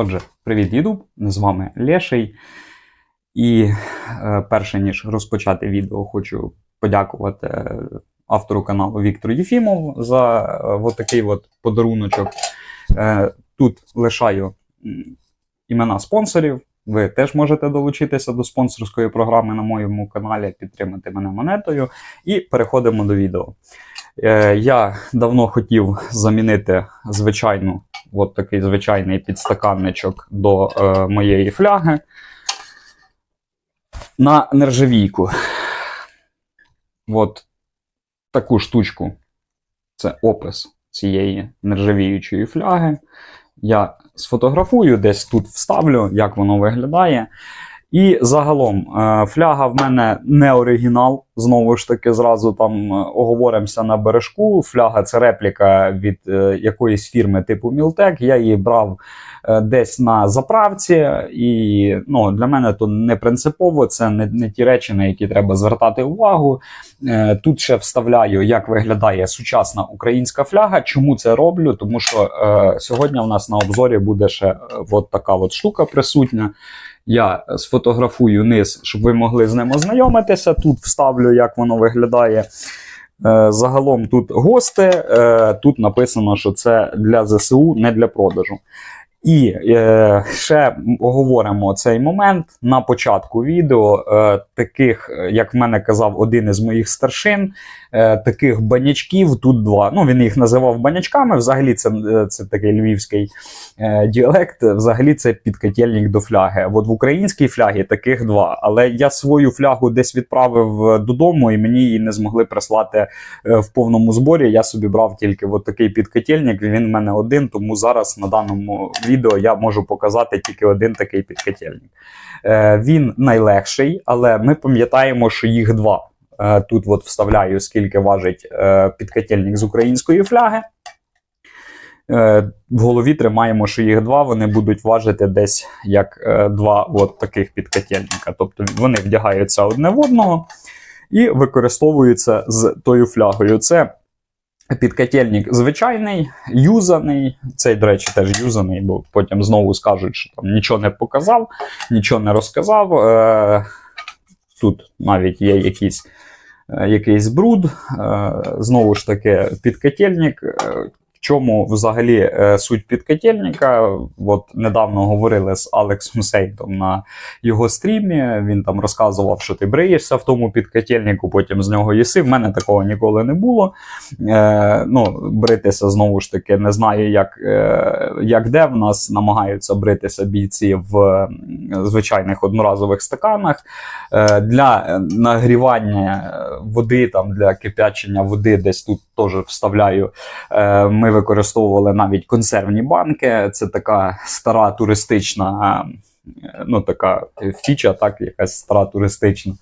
Отже, привіт, Ютуб! З вами Леший. І е, перше ніж розпочати відео, хочу подякувати е, автору каналу Віктору Єфімов за е, от такий от подаруночок. Е, тут лишаю імена спонсорів. Ви теж можете долучитися до спонсорської програми на моєму каналі, підтримати мене монетою. І переходимо до відео. Е, я давно хотів замінити звичайну, от такий звичайний підстаканничок до е, моєї фляги на нержавійку. От таку штучку. Це опис цієї нержавіючої фляги. Я сфотографую, десь тут вставлю, як воно виглядає. І загалом, е, фляга в мене не оригінал. Знову ж таки, зразу там е, оговоримося на бережку. Фляга це репліка від е, якоїсь фірми типу Мілтек. Я її брав десь на заправці, і ну, для мене то не принципово, це не, не ті речі, на які треба звертати увагу. Тут ще вставляю, як виглядає сучасна українська фляга. Чому це роблю? Тому що е, сьогодні в нас на обзорі буде ще от така от штука присутня. Я сфотографую низ, щоб ви могли з ним ознайомитися. Тут вставлю, як воно виглядає. Е, Загалом тут гости. е, Тут написано, що це для ЗСУ, не для продажу. І е, ще оговоримо цей момент на початку відео. Е, таких, е, як в мене казав один із моїх старшин, е, таких банячків тут два. Ну, він їх називав банячками. Взагалі, це, е, це такий львівський е, діалект. Взагалі, це підкотельник до фляги. От в українській флягі таких два. Але я свою флягу десь відправив е, додому, і мені її не змогли прислати в повному зборі. Я собі брав тільки от такий підкотельник. Він в мене один, тому зараз на даному відео я можу показати тільки один такий підкотельник. Е, Він найлегший, але ми пам'ятаємо, що їх два. Е, Тут от вставляю, скільки важить е, підкотельник з української фляги. Е, В голові тримаємо, що їх два, вони будуть важити десь як е, два от таких підкотельника. Тобто вони вдягаються одне в одного і використовуються з тою флягою. Це підкотельник звичайний, юзаний. Цей, до речі, теж юзаний, бо потім знову скажуть, що там нічого не показав, нічого не розказав. Е, Тут навіть є якийсь, е, якийсь бруд. Е, Знову ж таки, підкотельник. В чому взагалі е, суть підкотельника? От недавно говорили з Алексом Сейтом на його стрімі. Він там розказував, що ти бриєшся в тому підкотельнику, потім з нього їси. В мене такого ніколи не було. Е, ну, бритися знову ж таки не знаю, як, е, як де в нас намагаються бритися бійці в звичайних одноразових стаканах. Е, для нагрівання води, там, для кипячення води, десь тут теж вставляю. Е, ми використовували навіть консервні банки. Це така стара туристична. е, Ну, така фіча, так, якась стара туристична.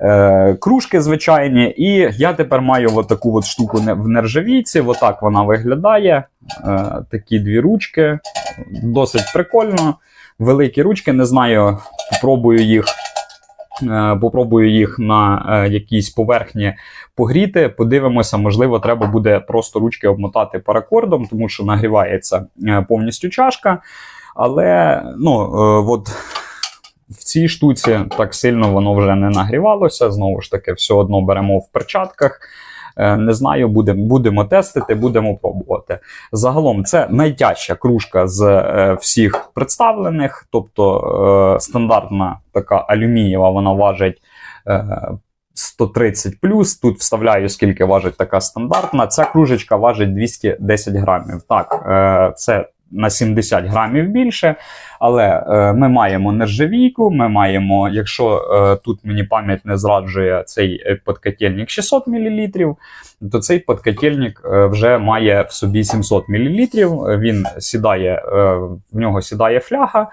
Е, кружки звичайні. І я тепер маю таку от штуку в нержавійці. Отак вона виглядає. Е, такі дві ручки. Досить прикольно. Великі ручки, не знаю, попробую їх. Е, Попробую їх на е, якійсь поверхні погріти. Подивимося, можливо, треба буде просто ручки обмотати паракордом, тому що нагрівається е, повністю чашка. Але ну, от в цій штуці так сильно воно вже не нагрівалося. Знову ж таки, все одно беремо в перчатках. Е, Не знаю, будемо будемо тестити, будемо пробувати. Загалом, це найтяжча кружка з е, всіх представлених, тобто е, стандартна така алюмінієва, вона важить. е, 130 плюс. Тут вставляю, скільки важить така стандартна. Ця кружечка важить 210 грамів. Так, це на 70 грамів більше. Але е, ми маємо нержавійку, ми маємо, якщо е, тут мені пам'ять не зраджує цей е, подкотельник 600 мл, то цей подкотельник е, вже має в собі 700 мл. Він сідає, е, в нього сідає фляга,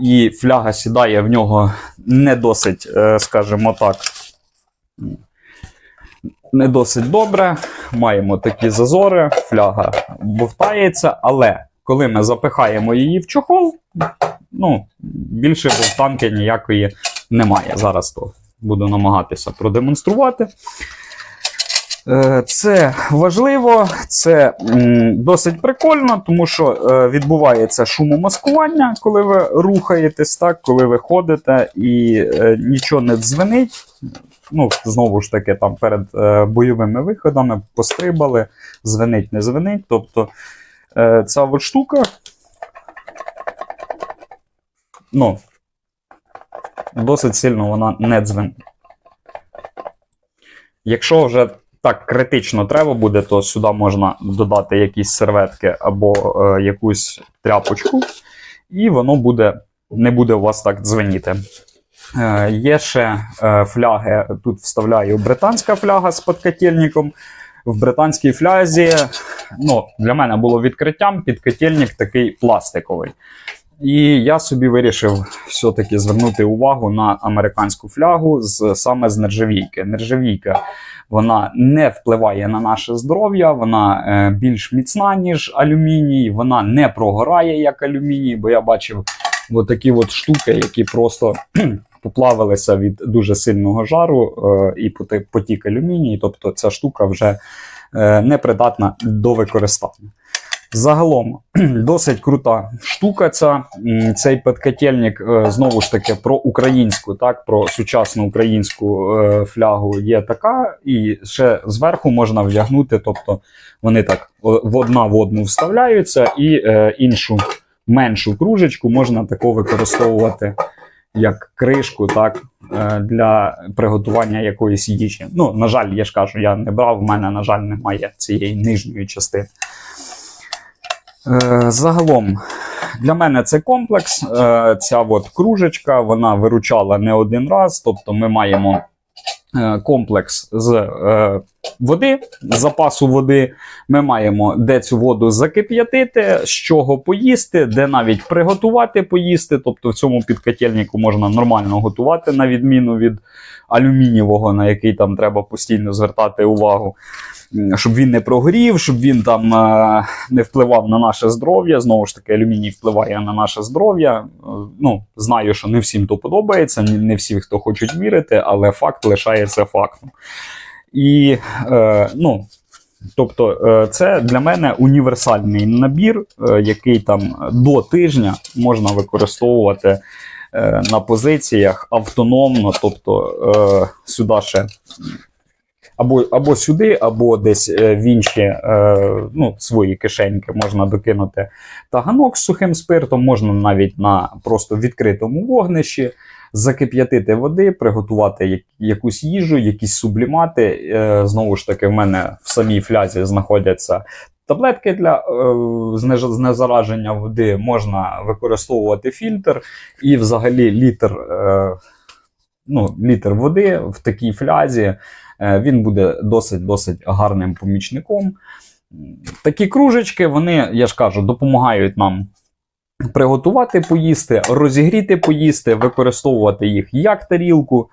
і фляга сідає в нього не досить, е, скажімо так, не досить добре. Маємо такі зазори, фляга бовтається, але коли ми запихаємо її в чохол, ну, більше бовтанки ніякої немає. Зараз то буду намагатися продемонструвати. Е, Це важливо, це досить прикольно, тому що е, відбувається шумомаскування, коли ви рухаєтесь, так, коли ви ходите і е, нічого не дзвенить. Ну, знову ж таки, там перед бойовими виходами пострибали, звенить, не звенить. Тобто ця от штука. Ну, досить сильно вона не дзвенить. Якщо вже так критично треба буде, то сюди можна додати якісь серветки або е, якусь тряпочку, і воно буде, не буде у вас так дзвеніти. Е, є ще е, фляги. Тут вставляю британська фляга з подкотельником. В британській флязі ну, для мене було відкриттям підкотельник такий пластиковий. І я собі вирішив все-таки звернути увагу на американську флягу з, саме з нержавійки. Нержавійка вона не впливає на наше здоров'я, вона е, більш міцна, ніж алюміній, вона не прогорає як алюміній, бо я бачив от такі от штуки, які просто поплавилися від дуже сильного жару е, і потік алюміній. Тобто ця штука вже е, не придатна до використання. Загалом досить крута штука. Ця цей подкотельник, е, знову ж таки, про українську, так, про сучасну українську флягу є така, і ще зверху можна вдягнути, тобто вони так одна в одну вставляються, і іншу меншу кружечку можна тако використовувати як кришку, так, е, для приготування якоїсь їжі. Ну, на жаль, я ж кажу, я не брав, в мене, на жаль, немає цієї нижньої частини. Е, Загалом, для мене це комплекс. Е, Ця от кружечка вона виручала не один раз. Тобто, ми маємо комплекс з води, запасу води. Ми маємо де цю воду закип'ятити, з чого поїсти, де навіть приготувати поїсти. Тобто в цьому підкотельнику можна нормально готувати, на відміну від алюмінієвого, на який там треба постійно звертати увагу. Щоб він не прогорів, щоб він там е, не впливав на наше здоров'я. Знову ж таки, алюміній впливає на наше здоров'я. Е, Ну, знаю, що не всім то подобається, не всі, хто хочуть вірити, але факт лишається фактом. І е, ну, тобто, е, це для мене універсальний набір, е, який там до тижня можна використовувати е, на позиціях автономно, тобто е, сюди ще. Або, або сюди, або десь е, в інші е, ну, свої кишеньки можна докинути таганок з сухим спиртом, можна навіть на просто відкритому вогнищі закип'ятити води, приготувати як- якусь їжу, якісь сублімати. Е, знову ж таки, в мене в самій флязі знаходяться таблетки для знезараження води, можна використовувати фільтр, і взагалі літр, ну, літр води в такій флязі. Е, Він буде досить-досить гарним помічником. Такі кружечки, вони, я ж кажу, допомагають нам приготувати поїсти, розігріти поїсти, використовувати їх як тарілку.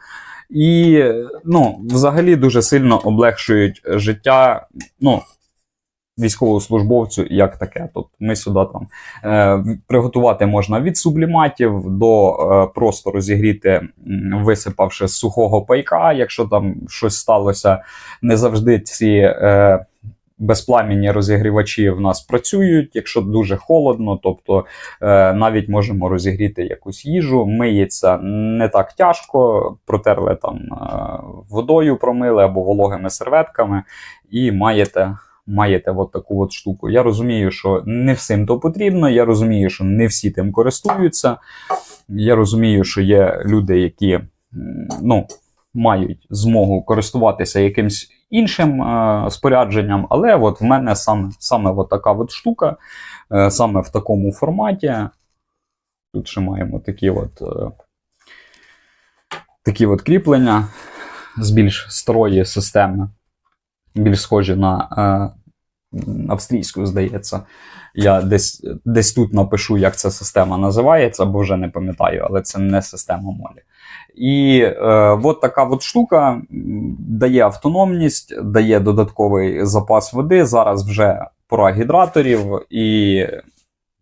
І ну, взагалі дуже сильно облегшують життя ну, військовослужбовцю як таке. Тобто ми сюди там е, приготувати можна від субліматів до е, просто розігріти, висипавши сухого пайка, якщо там щось сталося, не завжди ці. Е, Безпламінні розігрівачі в нас працюють, якщо дуже холодно, тобто е, навіть можемо розігріти якусь їжу, миється не так тяжко, протерли там е, водою, промили або вологими серветками, і маєте, маєте от таку от штуку. Я розумію, що не всім то потрібно, я розумію, що не всі тим користуються. Я розумію, що є люди, які ну, мають змогу користуватися якимсь іншим е, спорядженням, але от в мене саме, саме от така от штука, е, саме в такому форматі. Тут ще маємо такі от, е, такі от кріплення з більш старої системи, більш схожі на м, австрійську, здається. Я десь, десь тут напишу, як ця система називається, бо вже не пам'ятаю, але це не система молі. І е, от така от штука дає автономність, дає додатковий запас води. Зараз вже пора гідраторів, і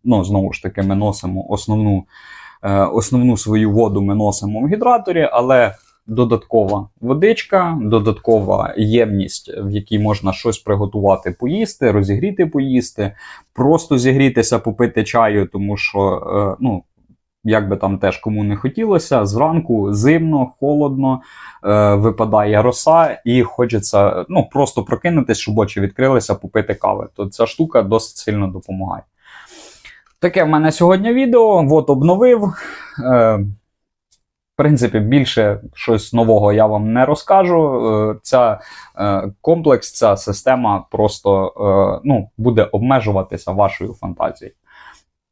ну, знову ж таки, ми носимо основну, е, основну свою воду ми носимо в гідраторі, але додаткова водичка, додаткова ємність, в якій можна щось приготувати, поїсти, розігріти, поїсти, просто зігрітися, попити чаю, тому що, е, ну, як би там теж кому не хотілося, зранку зимно, холодно, е, випадає роса, і хочеться ну, просто прокинутися, щоб очі відкрилися, попити кави. То ця штука досить сильно допомагає. Таке в мене сьогодні відео. От обновив. Е, в принципі, більше щось нового я вам не розкажу. Е, Ця е, комплекс, ця система просто е, ну, буде обмежуватися вашою фантазією.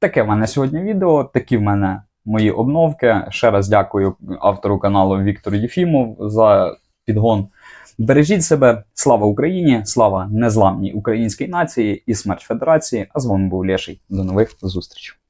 Таке в мене сьогодні відео, такі в мене мої обновки. Ще раз дякую автору каналу Віктору Єфімов за підгон. Бережіть себе, слава Україні, слава незламній українській нації і смерть Федерації. А з вами був Леший. До нових зустрічей.